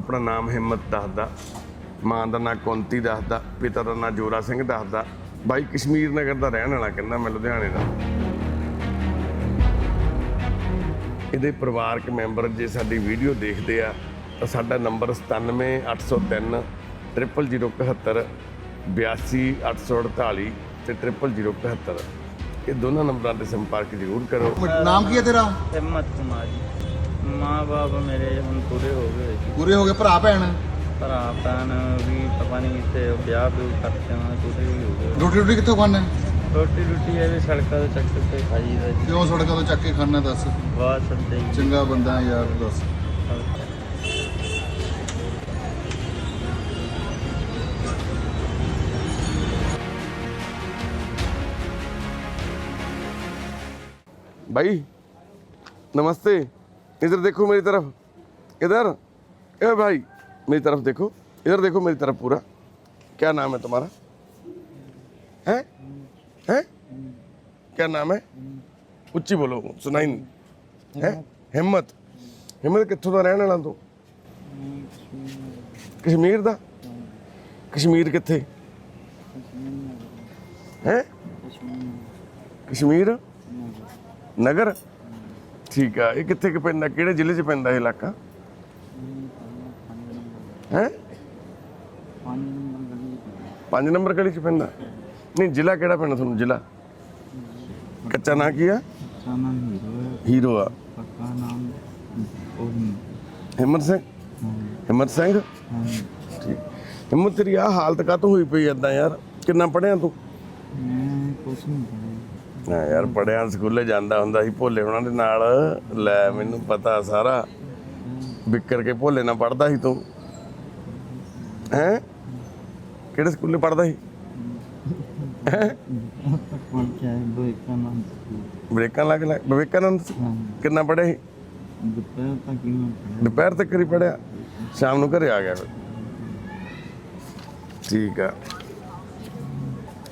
ਆਪਣਾ ਨਾਮ ਹਿੰਮਤ ਦੱਸਦਾ ਮਾਂ ਦਾ ਨਾਂ ਕੁੰਤੀ ਦੱਸਦਾ ਪਿਤਾ ਦਾ ਨਾਂ ਜੋਰਾ ਸਿੰਘ ਦੱਸਦਾ। ਬਾਈ ਕਸ਼ਮੀਰ ਨਗਰ ਦਾ ਰਹਿਣ ਵਾਲਾ ਕਹਿੰਦਾ ਮੈਂ ਲੁਧਿਆਣੇ ਦਾ। ਇਹਦੇ ਪਰਿਵਾਰਕ ਮੈਂਬਰ ਜੇ ਸਾਡੀ ਵੀਡੀਓ ਦੇਖਦੇ ਆ ਤਾਂ ਸਾਡਾ ਨੰਬਰ 97803 00071 82848 ਤੇ 00071 ਇਹ ਦੋਨਾਂ ਨੰਬਰਾਂ ਤੇ ਸੰਪਰਕ ਜ਼ਰੂਰ ਕਰੋ। ਨਾਮ ਕੀ ਹੈ ਤੇਰਾ? ਹਿੰਮਤ ਕੁਮਾਰ ਜੀ। ਮਾਂ ਬਾਪ ਮੇਰੇ ਹੁਣ ਪੂਰੇ ਹੋ ਗਏ ਜੀ ਪੂਰੇ ਹੋ ਗਏ ਭਰਾ ਭੈਣ ਭਰਾ ਭੈਣ ਵੀ ਪਤਾ ਨਹੀਂ ਕਿਤੇ ਵਿਆਹ ਵੀ ਕਰਤੇ ਹੋਣਾ ਪੂਰੇ ਵੀ ਹੋ ਗਏ ਰੋਟੀ ਰੋਟੀ ਕਿੱਥੋਂ ਖਾਣਾ ਰੋਟੀ ਰੋਟੀ ਇਹ ਵੀ ਸੜਕਾਂ ਤੋਂ ਚੱਕ ਕੇ ਖਾਈ ਦਾ ਜੀ ਕਿਉਂ ਸੜਕਾਂ ਤੋਂ ਚੱਕ ਕੇ ਖਾਣਾ ਦੱਸ ਬਾਹਰ ਸੱਦੇ ਜੀ ਚੰਗਾ ਬੰਦਾ ਹੈ ਯਾਰ ਦੱਸ भाई नमस्ते इधर देखो मेरी तरफ इधर ए भाई मेरी तरफ देखो इधर देखो मेरी तरफ पूरा क्या नाम है तुम्हारा है है क्या नाम है ਉੱਚੀ ਬੋਲੋ ਸੁਣਾਈ ਨਹੀਂ ਹੈ ਹਿੰਮਤ ਹਿੰਮਤ ਕਿੱਥੋਂ ਦਾ ਰਹਿਣ ਵਾਲਾ ਤੂੰ ਕਸ਼ਮੀਰ ਦਾ ਕਸ਼ਮੀਰ ਕਿੱਥੇ ਹੈ ਕਸ਼ਮੀਰ ਨਗਰ ਠੀਕ ਆ ਇਹ ਕਿੱਥੇ ਕੁ ਪੈਂਦਾ? ਕਿਹੜੇ ਜ਼ਿਲ੍ਹੇ 'ਚ ਪੈਂਦਾ ਇਹ ਇਲਾਕਾ? ਹੈ? ਪੰਜ ਨੰਬਰ ਗਲੀ 'ਚ ਪੈਂਦਾ। ਨਹੀਂ ਜ਼ਿਲ੍ਹਾ ਕਿਹੜਾ ਪੈਂਦਾ ਤੁਹਾਨੂੰ ਜ਼ਿਲ੍ਹਾ? ਕੱਚਾ ਨਾਂ ਕੀ ਆ? ਹੀਰੋ ਹੀਰੋ ਆ। ਪੱਕਾ ਨਾਮ ਉਹ ਹਿੰਮਤ ਸਿੰਘ? ਹਿੰਮਤ ਸਿੰਘ? ਠੀਕ। ਹਿੰਮਤ ਤੇਰੀ ਆ ਹਾਲਤ ਕਾਤੋਂ ਹੋਈ ਪਈ ਏਦਾਂ ਯਾਰ? ਕਿੰਨਾ ਪੜਿਆ ਤੂੰ? ਮੈਂ ਕੁਛ ਨਹੀਂ ਕਰਿਆ ਹਾਂ ਯਾਰ ਪੜਿਆ ਸਕੂਲੇ ਜਾਂਦਾ ਹੁੰਦਾ ਸੀ ਭੋਲੇ ਉਹਨਾਂ ਦੇ ਨਾਲ। ਲੈ ਮੈਨੂੰ ਪਤਾ ਸਾਰਾ। ਵਿਕਰ ਕੇ ਭੋਲੇ ਨਾਲ ਪੜਦਾ ਸੀ ਤੂੰ। ਹੈ? ਕਿਹੜੇ ਸਕੂਲੇ ਪੜਦਾ ਸੀ? ਬ੍ਰੇਕਾਂ ਲੱਗ ਲੱਗ ਵਿਵੇਕਾਨੰਦ? ਕਿੰਨਾ ਪੜਿਆ ਸੀ? ਦੁਪਹਿਰ ਤੱਕ ਹੀ ਪੜਿਆ ਦੁਪਹਿਰ ਤੱਕ ਹੀ ਪੜਿਆ ਸ਼ਾਮ ਨੂੰ ਘਰੇ ਆ ਗਿਆ ਫਿਰ। ਠੀਕ ਆ।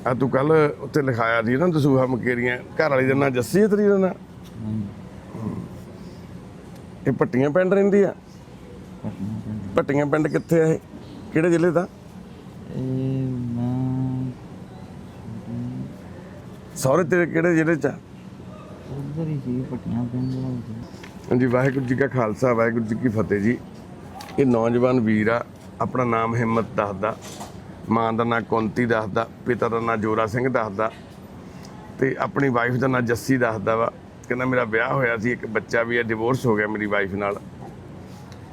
ਆ ਤੂੰ ਕੱਲ ਉੱਤੇ ਲਿਖਾਇਆ ਸੀ ਨਾ ਦਸੂਹਾ ਮਕੇਰੀਆਂ ਘਰ ਵਾਲੀ ਦਾ ਨਾਂ ਜੱਸੀ ਹੈ ਤੇਰੀ ਦਾ ਨਾਂ? ਇਹ ਪੱਟੀਆਂ ਪਿੰਡ ਰਹਿੰਦੀ ਆ? ਪੱਟੀਆਂ ਪਿੰਡ ਕਿੱਥੇ ਆ ਇਹ? ਕਿਹੜੇ ਜ਼ਿਲ੍ਹੇ ਦਾ? ਇਹ ਮੈਂ ਤੇਰੇ ਕਿਹੜੇ ਜ਼ਿਲ੍ਹੇ ਚ ਆ? ਉਧਰ ਹੀ ਸੀ ਪਟੀਆਂ ਪਿੰਡ ਹਾਂਜੀ ਵਾਹਿਗੁਰੂ ਜੀ ਕਾ ਖਾਲਸਾ ਵਾਹਿਗੁਰੂ ਜੀ ਕੀ ਫਤਿਹ ਜੀ। ਇਹ ਨੌਜਵਾਨ ਵੀਰ ਆ ਆਪਣਾ ਨਾਮ ਹਿੰਮਤ ਦੱਸਦਾ। ਮਾਂ ਦਾ ਨਾਂ ਕੁੰਤੀ ਦੱਸਦਾ, ਪਿਤਾ ਦਾ ਨਾਂ ਜੋਰਾ ਸਿੰਘ ਦੱਸਦਾ ਤੇ ਆਪਣੀ ਵਾਈਫ ਦਾ ਨਾਂ ਜੱਸੀ ਦੱਸਦਾ ਵਾ। ਕਹਿੰਦਾ ਮੇਰਾ ਵਿਆਹ ਹੋਇਆ ਸੀ, ਇੱਕ ਬੱਚਾ ਵੀ ਹੈ ਡਿਵੋਰਸ ਹੋ ਗਿਆ ਮੇਰੀ ਵਾਈਫ ਨਾਲ।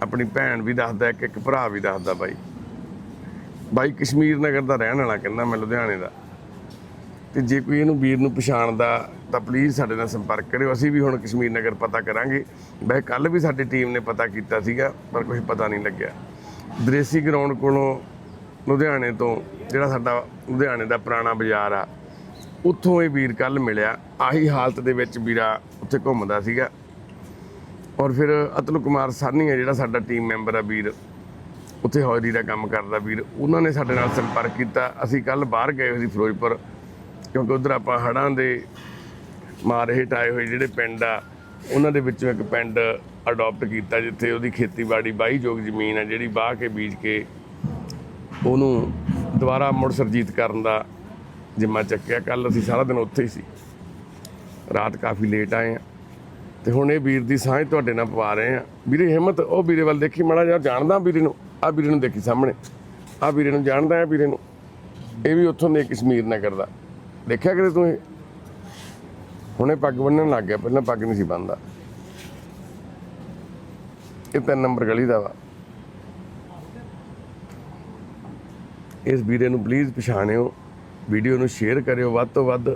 ਆਪਣੀ ਭੈਣ ਵੀ ਦੱਸਦਾ, ਇੱਕ ਇੱਕ ਭਰਾ ਵੀ ਦੱਸਦਾ ਬਾਈ। ਬਾਈ ਕਸ਼ਮੀਰ ਨਗਰ ਦਾ ਰਹਿਣ ਵਾਲਾ ਕਹਿੰਦਾ ਮੈਂ ਲੁਧਿਆਣੇ ਦਾ। ਤੇ ਜੇ ਕੋਈ ਇਹਨੂੰ ਵੀਰ ਨੂੰ ਪਛਾਣਦਾ ਤਾਂ ਪਲੀਜ਼ ਸਾਡੇ ਨਾਲ ਸੰਪਰਕ ਕਰਿਓ, ਅਸੀਂ ਵੀ ਹੁਣ ਕਸ਼ਮੀਰ ਨਗਰ ਪਤਾ ਕਰਾਂਗੇ। ਵੈਸੇ ਕੱਲ ਵੀ ਸਾਡੀ ਟੀਮ ਨੇ ਪਤਾ ਕੀਤਾ ਸੀਗਾ, ਪਰ ਕੁਝ ਪਤਾ ਨਹੀਂ ਲੱਗਿਆ। ਦਰੇਸੀ ਗਰਾਊਂਡ ਕੋਲੋਂ ਲੁਧਿਆਣੇ ਤੋਂ, ਜਿਹੜਾ ਸਾਡਾ ਲੁਧਿਆਣੇ ਦਾ ਪੁਰਾਣਾ ਬਾਜ਼ਾਰ ਆ, ਉੱਥੋਂ ਇਹ ਵੀਰ ਕੱਲ ਮਿਲਿਆ। ਆਹੀ ਹਾਲਤ ਦੇ ਵਿੱਚ ਵੀਰਾ ਉੱਥੇ ਘੁੰਮਦਾ ਸੀਗਾ। ਔਰ ਫਿਰ ਅਤੁਲ ਕੁਮਾਰ ਸਾਨੀ ਹੈ ਜਿਹੜਾ ਸਾਡਾ ਟੀਮ ਮੈਂਬਰ ਆ ਵੀਰ, ਉੱਥੇ ਹੌਜਰੀ ਦਾ ਕੰਮ ਕਰਦਾ ਵੀਰ। ਉਹਨਾਂ ਨੇ ਸਾਡੇ ਨਾਲ ਸੰਪਰਕ ਕੀਤਾ। ਅਸੀਂ ਕੱਲ ਬਾਹਰ ਗਏ ਹੋਏ ਸੀ ਫਿਰੋਜ਼ਪੁਰ, ਕਿਉਂਕਿ ਉਧਰ ਆਪਾਂ ਹੜਾਂ ਦੇ ਮਾਰ ਹੇਠ ਆਏ ਹੋਏ ਜਿਹੜੇ ਪਿੰਡ ਆ, ਉਹਨਾਂ ਦੇ ਵਿੱਚੋਂ ਇੱਕ ਪਿੰਡ ਅਡਾਪਟ ਕੀਤਾ, ਜਿੱਥੇ ਉਹਦੀ ਖੇਤੀਬਾੜੀ ਵਾਹੀਯੋਗ ਜ਼ਮੀਨ ਆ, ਜਿਹੜੀ ਬਾਹ ਕੇ ਬੀਜ ਕੇ ਉਹਨੂੰ ਦੁਬਾਰਾ ਮੁੜ ਸਰਜੀਤ ਕਰਨ ਦਾ ਜਿੰਮਾ ਚੱਕਿਆ। ਕੱਲ ਅਸੀਂ ਸਾਰਾ ਦਿਨ ਉੱਥੇ ਹੀ ਸੀ। ਰਾਤ ਕਾਫੀ ਲੇਟ ਆਏ ਆ ਤੇ ਹੁਣ ਇਹ ਵੀਰ ਦੀ ਸਾਂਝ ਤੁਹਾਡੇ ਨਾਲ ਪਵਾ ਰਹੇ ਆ ਵੀਰੇ ਹਿੰਮਤ, ਉਹ ਵੀਰੇ ਵੱਲ ਦੇਖੀ, ਮਾੜਾ ਜਿਹਾ ਜਾਣਦਾ ਵੀਰੇ ਨੂੰ। ਆ ਵੀਰੇ ਨੂੰ ਦੇਖੀ ਸਾਹਮਣੇ। ਆ ਵੀਰੇ ਨੂੰ ਜਾਣਦਾ ਆ ਵੀਰੇ ਨੂੰ। ਇਹ ਵੀ ਉੱਥੋਂ ਦੇ ਕਸ਼ਮੀਰ ਨਗਰ ਦਾ। ਦੇਖਿਆ ਕਿਤੇ ਤੂੰ ਇਹ? ਹੁਣੇ ਪੱਗ ਬੰਨਣ ਲੱਗ ਗਿਆ। ਪਹਿਲਾਂ ਪੱਗ ਨਹੀਂ ਸੀ ਬੰਨਦਾ। ਇਹ ਤਿੰਨ ਨੰਬਰ ਗਲੀ ਦਾ ਵਾ। ਇਸ ਵੀਰੇ ਨੂੰ ਪਲੀਜ਼ ਪਛਾਣਿਓ, ਵੀਡੀਓ ਨੂੰ ਸ਼ੇਅਰ ਕਰਿਓ, ਵੱਧ ਤੋਂ ਵੱਧ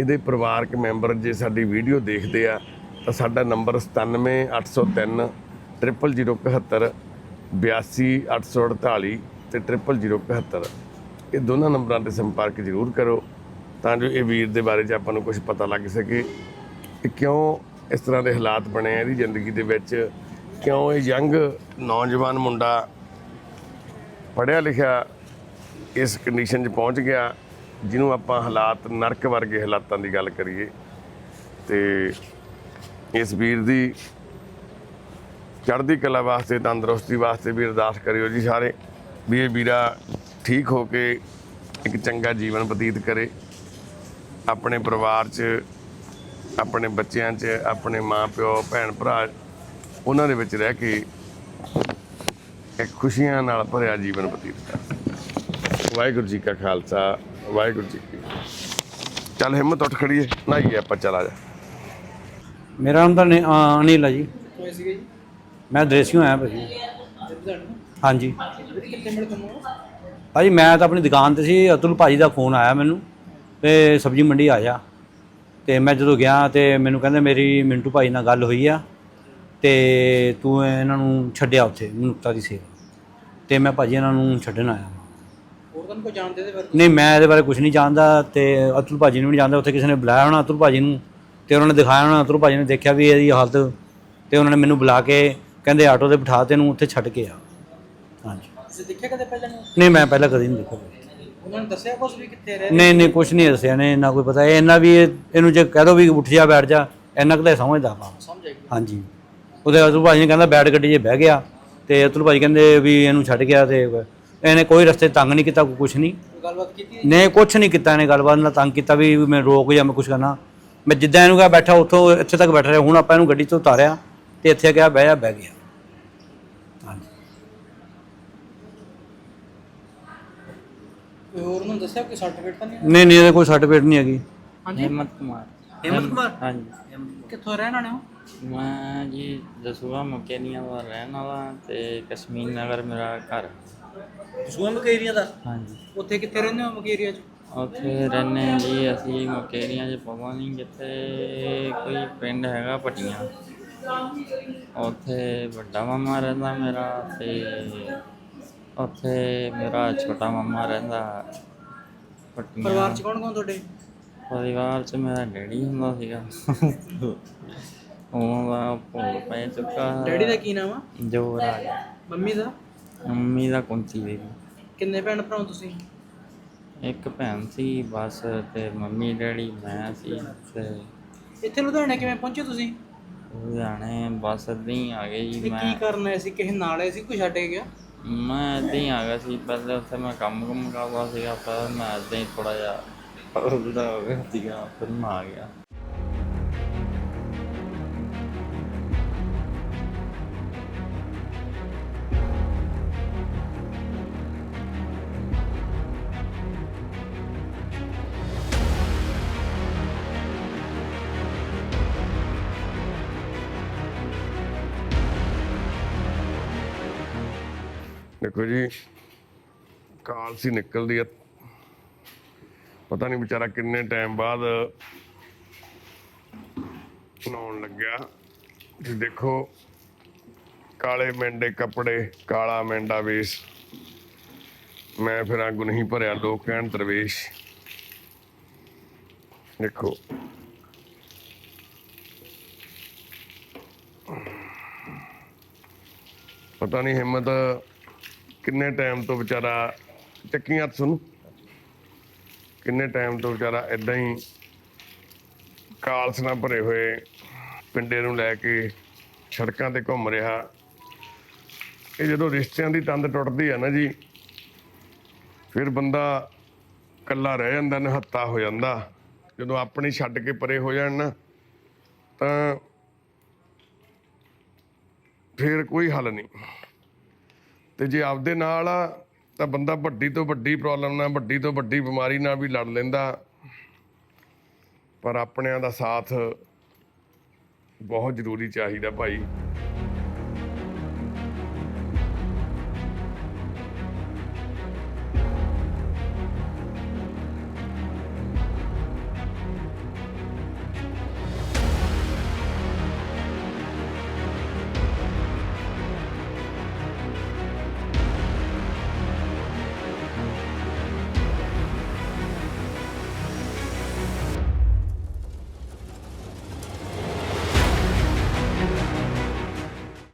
ਇਹਦੇ ਪਰਿਵਾਰਕ ਮੈਂਬਰ ਜੇ ਸਾਡੀ ਵੀਡੀਓ ਦੇਖਦੇ ਆ, ਤਾਂ ਸਾਡਾ ਨੰਬਰ 97803 00071 82848 ਤੇ 00071 ਇਹ ਦੋਨਾਂ ਨੰਬਰਾਂ ਤੇ ਸੰਪਰਕ ਜ਼ਰੂਰ ਕਰੋ, ਤਾਂ ਜੋ ਇਹ ਵੀਰ ਦੇ ਬਾਰੇ 'ਚ ਆਪਾਂ ਨੂੰ ਕੁਝ ਪਤਾ ਲੱਗ ਸਕੇ ਕਿ ਕਿਉਂ ਇਸ ਤਰ੍ਹਾਂ ਦੇ ਹਾਲਾਤ ਬਣੇ ਆ ਇਹਦੀ ਜ਼ਿੰਦਗੀ ਦੇ ਵਿੱਚ, ਕਿਉਂ ਇਹ ਯੰਗ ਨੌਜਵਾਨ ਮੁੰਡਾ ਪੜ੍ਹਿਆ ਲਿਖਿਆ ਇਸ ਕੰਡੀਸ਼ਨ 'ਚ ਪਹੁੰਚ ਗਿਆ, ਜਿਹਨੂੰ ਆਪਾਂ ਹਾਲਾਤ ਨਰਕ ਵਰਗੇ ਹਾਲਾਤਾਂ ਦੀ ਗੱਲ ਕਰੀਏ, ਤੇ ਇਸ ਵੀਰ ਦੀ ਚੜ੍ਹਦੀ ਕਲਾ ਵਾਸਤੇ, ਤੰਦਰੁਸਤੀ ਵਾਸਤੇ ਵੀ ਅਰਦਾਸ ਕਰਿਓ ਜੀ ਸਾਰੇ, ਵੀ ਇਹ ਵੀਰਾ ਠੀਕ ਹੋ ਕੇ ਇੱਕ ਚੰਗਾ ਜੀਵਨ ਬਤੀਤ ਕਰੇ। ਆਪਣੇ ਪਰਿਵਾਰ 'ਚ, ਆਪਣੇ ਬੱਚਿਆਂ 'ਚ, ਆਪਣੇ ਮਾਪਿਓ ਭੈਣ ਭਰਾ, ਉਹਨਾਂ ਦੇ ਵਿੱਚ ਰਹਿ ਕੇ ਇੱਕ ਖੁਸ਼ੀਆਂ ਨਾਲ ਭਰਿਆ ਜੀਵਨ ਬਤੀਤ ਕਰ। ਵਾਹਿਗੁਰੂ ਜੀ ਕਾ ਖਾਲਸਾ ਵਾਹਿਗੁਰੂ ਜੀ ਕੀ। ਚੱਲ ਹਿੰਮਤ ਉੱਠ ਖੜੀਏ ਨਹਾਈਏ ਆਪਾਂ ਚਲਾ ਜਾ। ਮੇਰਾ ਨਾਮ ਤਾਂ ਨੇ- ਅਹ ਅਨਿਲ ਹੈ ਜੀ। ਮੈਂ ਦ੍ਰੇਸੀਓ ਆਇਆ ਭਾਜੀ। ਹਾਂਜੀ। ਭਾਜੀ ਮੈਂ ਤਾਂ ਆਪਣੀ ਦੁਕਾਨ ਤੇ ਸੀ ਅਤੁਲ ਭਾਜੀ ਦਾ ਫੋਨ ਆਇਆ ਮੈਨੂੰ ਤੇ ਸਬਜ਼ੀ ਮੰਡੀ ਆ ਜਾ। ਤੇ ਮੈਂ ਜਦੋਂ ਗਿਆ ਤੇ ਮੈਨੂੰ ਕਹਿੰਦੇ ਮੇਰੀ ਮਿੰਟੂ ਭਾਈ ਨਾਲ ਗੱਲ ਹੋਈ ਆ ਤੇ ਤੂੰ ਇਹਨਾਂ ਨੂੰ ਛੱਡਿਆ ਉੱਥੇ ਮਨੁੱਖਤਾ ਦੀ ਸੇਵਾ। ਤੇ ਮੈਂ ਭਾਜੀ ਇਹਨਾਂ ਨੂੰ ਛੱਡਣ ਆਇਆ ਹੋਰ ਤੁਹਾਨੂੰ ਕੋਈ ਜਾਣਦੇ ਦੇ ਬਾਰੇ ਨਹੀਂ ਮੈਂ ਇਹਦੇ ਬਾਰੇ ਕੁਝ ਨਹੀਂ ਜਾਣਦਾ ਤੇ ਅਤੁਲ ਭਾਜੀ ਨੂੰ ਵੀ ਨਹੀਂ ਜਾਣਦਾ। ਉੱਥੇ ਕਿਸੇ ਨੇ ਬੁਲਾਇਆ ਹੋਣਾ ਅਤੁਲ ਭਾਜੀ ਨੂੰ ਤੇ ਉਹਨਾਂ ਨੇ ਦਿਖਾਇਆ ਹੋਣਾ। ਅਤੁਲ ਭਾਜੀ ਨੇ ਦੇਖਿਆ ਵੀ ਇਹਦੀ ਹਾਲਤ ਤੇ ਉਹਨਾਂ ਨੇ ਮੈਨੂੰ ਬੁਲਾ ਕੇ ਕਹਿੰਦੇ ਆਟੋ ਤੇ ਬਿਠਾ ਤੇ ਇਹਨੂੰ ਉੱਥੇ ਛੱਡ ਕੇ ਆ। ਹਾਂਜੀ। ਤੁਸੀਂ ਦੇਖਿਆ ਕਦੇ ਪਹਿਲਾਂ ਨੂੰ ਨਹੀਂ ਮੈਂ ਪਹਿਲਾਂ ਕਦੀ ਨਹੀਂ ਦੇਖਿਆ। ਉਹਨਾਂ ਨੇ ਦੱਸਿਆ ਕੁਝ ਵੀ ਕਿੱਥੇ ਰਹਿ ਨਹੀਂ ਨਹੀਂ ਕੁਝ ਨਹੀਂ ਦੱਸਿਆ ਨੇ ਇੰਨਾ ਕੋਈ ਪਤਾ। ਇਹ ਇੰਨਾ ਵੀ ਇਹ- ਇਹਨੂੰ ਜੇ ਕਹਿ ਦੋ ਵੀ ਉੱਠ ਜਾ ਬੈਠ ਜਾ ਇੰਨਾ ਕੁ ਤਾਂ ਇਹ ਸਮਝਦਾ ਵਾ ਸਮਝ ਆਈ। ਹਾਂਜੀ। ਉਹਦੇ ਅਤੁਲ ਭਾਜੀ ਨੇ ਕਹਿੰਦਾ ਬੈਠ ਗੱਡੀ 'ਚ ਬਹਿ ਗਿਆ ਤੇ ਅਤੁਲ ਭਾਜੀ ਕਹਿੰਦੇ ਵੀ ਇਹਨੂੰ ਛੱਡ ਗਿਆ ਤੇ ਇਹਨੇ ਕੋਈ ਰਸਤੇ ਤੰਗ ਨਹੀਂ ਕੀਤਾ ਕੋਈ ਕੁਝ ਨਹੀਂ। ਗੱਲਬਾਤ ਕੀਤੀ ਨੇ ਕੁਛ ਨਹੀਂ ਕੀਤਾ ਇਹਨੇ ਗੱਲਬਾਤ ਨਾਲ ਤੰਗ ਕੀਤਾ ਵੀ ਮੈਂ ਰੋਕ ਜਾਂ ਮੈਂ ਕੁਛ ਕਰਨਾ। ਮੈਂ ਜਿੱਦਾਂ ਇਹਨੂੰ ਕਿਹਾ ਬੈਠਾ ਉੱਥੋਂ ਇੱਥੇ ਤੱਕ ਬੈਠਾ ਰਿਹਾ ਹੁਣ ਆਪਾਂ ਇਹਨੂੰ ਗੱਡੀ ਤੋਂ ਉਤਾਰਿਆ ਤੇ ਇੱਥੇ ਗਿਆ ਬਹਿ ਜਾ ਬਹਿ ਗਿਆ। ਹੋਰ ਨੂੰ ਦੱਸਿਆ ਕੋਈ ਸਰਟੀਫਿਕੇਟ ਤਾਂ ਨਹੀਂ ਨਹੀਂ ਨਹੀਂ ਇਹਦੇ ਕੋਈ ਸਰਟੀਫਿਕੇਟ ਨਹੀਂ ਹੈਗੀ। ਹਾਂਜੀ? ਹਿੰਮਤ ਕੁਮਾਰ। ਹਿੰਮਤ ਕੁਮਾਰ? ਹਾਂਜੀ। ਕਿੱਥੋਂ ਰਹਿਣ ਵਾਲੇ ਹੋ? ਮੈਂ ਜੀ ਦਸੂਆ ਮਕੇਨੀਆਂ ਦਾ ਰਹਿਣ ਵਾਲਾ ਤੇ ਕਸ਼ਮੀਰ ਨਗਰ ਮੇਰਾ ਘਰ। ਸੂਆ ਮਕੇਰੀਆ ਦਾ? ਹਾਂਜੀ। ਉੱਥੇ ਕਿੱਥੇ ਰਹਿੰਦੇ ਹੋ ਮਕੇਰੀਆ 'ਚ? ਉੱਥੇ ਰਹਿੰਦੇ ਹਾਂ ਜੀ ਅਸੀਂ ਮਕੇਰੀਆਂ 'ਚ ਪਵਾ ਨਹੀਂ ਜਿੱਥੇ ਕੋਈ ਪਿੰਡ ਹੈਗਾ ਪਟੀਆਂ ਉੱਥੇ ਵੱਡਾ ਮਾਮਾ ਰਹਿੰਦਾ ਮੇਰਾ ਤੇ ਉੱਥੇ ਮੇਰਾ ਛੋਟਾ ਮਾਮਾ ਰਹਿੰਦਾ ਪਟੀਆਂ ਪਰਿਵਾਰ 'ਚ ਕੌਣ ਕੌਣ ਤੁਹਾਡੇ? ਪਰਿਵਾਰ 'ਚ ਮੇਰਾ ਡੈਡੀ ਹੁੰਦਾ ਸੀਗਾ। ਉਹ ਭੁੱਲ ਪੈ ਚੁੱਕਾ। ਡੈਡੀ ਦਾ ਕੀ ਨਾਮ ਆ? ਜੋ ਰਾਜ ਮੰਮੀ ਦਾ? ਮੰਮੀ ਦਾ ਕੁੰਤੀ ਦੇਵੀ ਕਿੰਨੇ ਭੈਣ ਭਰਾ ਹੋ ਤੁਸੀਂ? ਇੱਕ ਭੈਣ ਸੀ ਬਸ ਤੇ ਮੰਮੀ ਡੈਡੀ ਮੈਂ ਸੀ ਤੇ ਇੱਥੇ ਲੁਧਿਆਣੇ ਕਿਵੇਂ ਪਹੁੰਚੇ ਤੁਸੀਂ? ਲੁਧਿਆਣੇ ਬਸ ਏਦਾਂ ਹੀ ਆ ਗਏ ਜੀ ਤੇ ਮੈਂ ਕੀ ਕਰਨ ਆਏ ਸੀ? ਕਿਸੇ ਨਾਲ ਆਏ ਸੀ? ਕੋਈ ਛੱਡ ਕੇ ਗਿਆ? ਮੈਂ ਏਦਾਂ ਹੀ ਆ ਗਿਆ ਸੀ ਪਹਿਲੇ ਉੱਥੇ ਮੈਂ ਕੰਮ ਕੁਮ ਕਰਦਾ ਸੀਗਾ ਪਰ ਮੈਂ ਏਦਾਂ ਹੀ ਥੋੜਾ ਜਿਹਾ ਉਹਦਾ ਹੋ ਗਿਆ ਸੀਗਾ ਫਿਰ ਮੈਂ ਆ ਗਿਆ। ਦੇਖੋ ਜੀ, ਕਾਲ ਸੀ ਨਿਕਲਦੀ ਆ। ਪਤਾ ਨਹੀਂ ਵਿਚਾਰਾ ਕਿੰਨੇ ਟਾਈਮ ਬਾਅਦ ਨਹਾਉਣ ਲੱਗਿਆ। ਤੁਸੀਂ ਦੇਖੋ, ਕਾਲੇ ਮੈਂਡੇ ਕੱਪੜੇ, ਕਾਲਾ ਮੈਂਡਾ ਵੇਸ। ਮੈਂ ਫਿਰ ਆਗੂ ਨਹੀਂ ਭਰਿਆ ਲੋਕ ਕਹਿਣ ਦਰਵੇਸ਼। ਦੇਖੋ। ਪਤਾ ਨਹੀਂ ਹਿੰਮਤ ਕਿੰਨੇ ਟਾਈਮ ਤੋਂ ਵਿਚਾਰਾ ਚੱਕੀਆਂ ਹੱਥ ਸੁਣ? ਕਿੰਨੇ ਟਾਈਮ ਤੋਂ ਵਿਚਾਰਾ ਇਦਾਂ ਹੀ ਕਾਲਸ ਨਾਲ ਭਰੇ ਹੋਏ ਪਿੰਡੇ ਨੂੰ ਲੈ ਕੇ ਸੜਕਾਂ ਤੇ ਘੁੰਮ ਰਿਹਾ। ਇਹ ਜਦੋਂ ਰਿਸ਼ਤਿਆਂ ਦੀ ਤੰਦ ਟੁੱਟਦੀ ਆ ਨਾ ਜੀ, ਫਿਰ ਬੰਦਾ ਇਕੱਲਾ ਰਹਿ ਜਾਂਦਾ, ਨਿਹੱਤਾ ਹੋ ਜਾਂਦਾ। ਜਦੋਂ ਆਪਣੀ ਛੱਡ ਕੇ ਪਰੇ ਹੋ ਜਾਣ ਨਾ, ਤਾਂ ਫਿਰ ਕੋਈ ਹੱਲ ਨਹੀਂ। ਤੇ ਜੇ ਆਪਦੇ ਨਾਲ ਆ, ਤਾਂ ਬੰਦਾ ਵੱਡੀ ਤੋਂ ਵੱਡੀ ਪ੍ਰੋਬਲਮ ਨਾਲ, ਵੱਡੀ ਤੋਂ ਵੱਡੀ ਬਿਮਾਰੀ ਨਾਲ ਵੀ ਲੜ ਲੈਂਦਾ। ਪਰ ਆਪਣਿਆਂ ਦਾ ਸਾਥ ਬਹੁਤ ਜ਼ਰੂਰੀ ਚਾਹੀਦਾ ਭਾਈ।